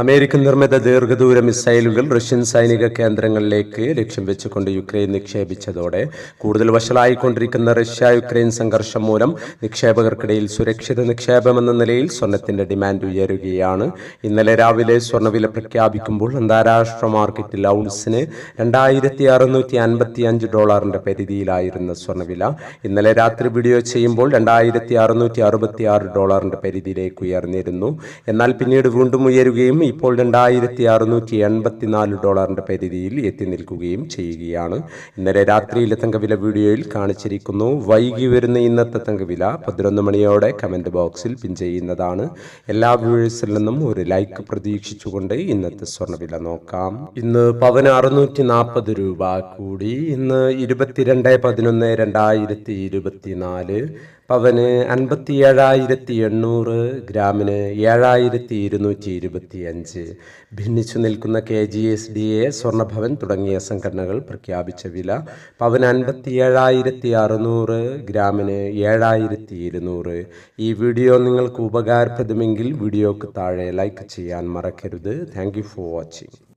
American നിർമ്മിത ദീർഘദൂര മിസൈലുകൾ റഷ്യൻ സൈനിക കേന്ദ്രങ്ങളിലേക്ക് ലക്ഷ്യം വെച്ചുകൊണ്ട് യുക്രൈൻ നിക്ഷേപിച്ചതോടെ കൂടുതൽ വഷളായിക്കൊണ്ടിരിക്കുന്ന റഷ്യ യുക്രൈൻ സംഘർഷം മൂലം നിക്ഷേപകർക്കിടയിൽ സുരക്ഷിത നിക്ഷേപമെന്ന നിലയിൽ സ്വർണത്തിന്റെ ഡിമാൻഡ് ഉയരുകയാണ്. ഇന്നലെ രാവിലെ സ്വർണവില പ്രഖ്യാപിക്കുമ്പോൾ അന്താരാഷ്ട്ര മാർക്കറ്റിൽ ഔൺസിന് രണ്ടായിരത്തി അറുന്നൂറ്റി അൻപത്തി അഞ്ച് ഡോളറിന്റെ പരിധിയിലായിരുന്ന സ്വർണവില ഇന്നലെ രാത്രി വീഡിയോ ചെയ്യുമ്പോൾ രണ്ടായിരത്തി അറുന്നൂറ്റി അറുപത്തി ആറ് ഡോളറിന്റെ പരിധിയിലേക്ക് ഉയർന്നിരുന്നു. എന്നാൽ പിന്നീട് വീണ്ടും ഉയരുകയും ഇപ്പോൾ രണ്ടായിരത്തി അറുന്നൂറ്റി എൺപത്തിനാല് ഡോളറിന്റെ പരിധിയിൽ എത്തി നിൽക്കുകയും ചെയ്യുകയാണ്. ഇന്നലെ രാത്രിയിലെ തങ്കവില വീഡിയോയിൽ കാണിച്ചിരിക്കുന്നു. വൈകി വരുന്ന ഇന്നത്തെ തങ്കവില പതിനൊന്ന് മണിയോടെ കമന്റ് ബോക്സിൽ പിൻ ചെയ്യുന്നതാണ്. എല്ലാ വ്യൂവേഴ്സിൽ നിന്നും ഒരു ലൈക്ക് പ്രതീക്ഷിച്ചുകൊണ്ട് ഇന്നത്തെ സ്വർണവില നോക്കാം. ഇന്ന് പവന് അറുന്നൂറ്റി നാൽപ്പത് രൂപ കൂടി. ഇന്ന് ഇരുപത്തിരണ്ട് പതിനൊന്ന് രണ്ടായിരത്തി ഇരുപത്തിനാല് പവന് അൻപത്തി ഏഴായിരത്തി എണ്ണൂറ് ഗ്രാമിന് ഏഴായിരത്തി ഇരുന്നൂറ്റി ഇരുപത്തി അഞ്ച് ഭിന്നിച്ചു നിൽക്കുന്ന K G S D A Swarnabhavan തുടങ്ങിയ സംഘടനകൾ പ്രഖ്യാപിച്ച വില പവന് അൻപത്തി ഏഴായിരത്തി അറുന്നൂറ് ഗ്രാമിന് ഏഴായിരത്തി ഇരുന്നൂറ് ഈ വീഡിയോ നിങ്ങൾക്ക് ഉപകാരപ്രദമെങ്കിൽ വീഡിയോക്ക് താഴെ ലൈക്ക് ചെയ്യാൻ മറക്കരുത്. Thank for watching.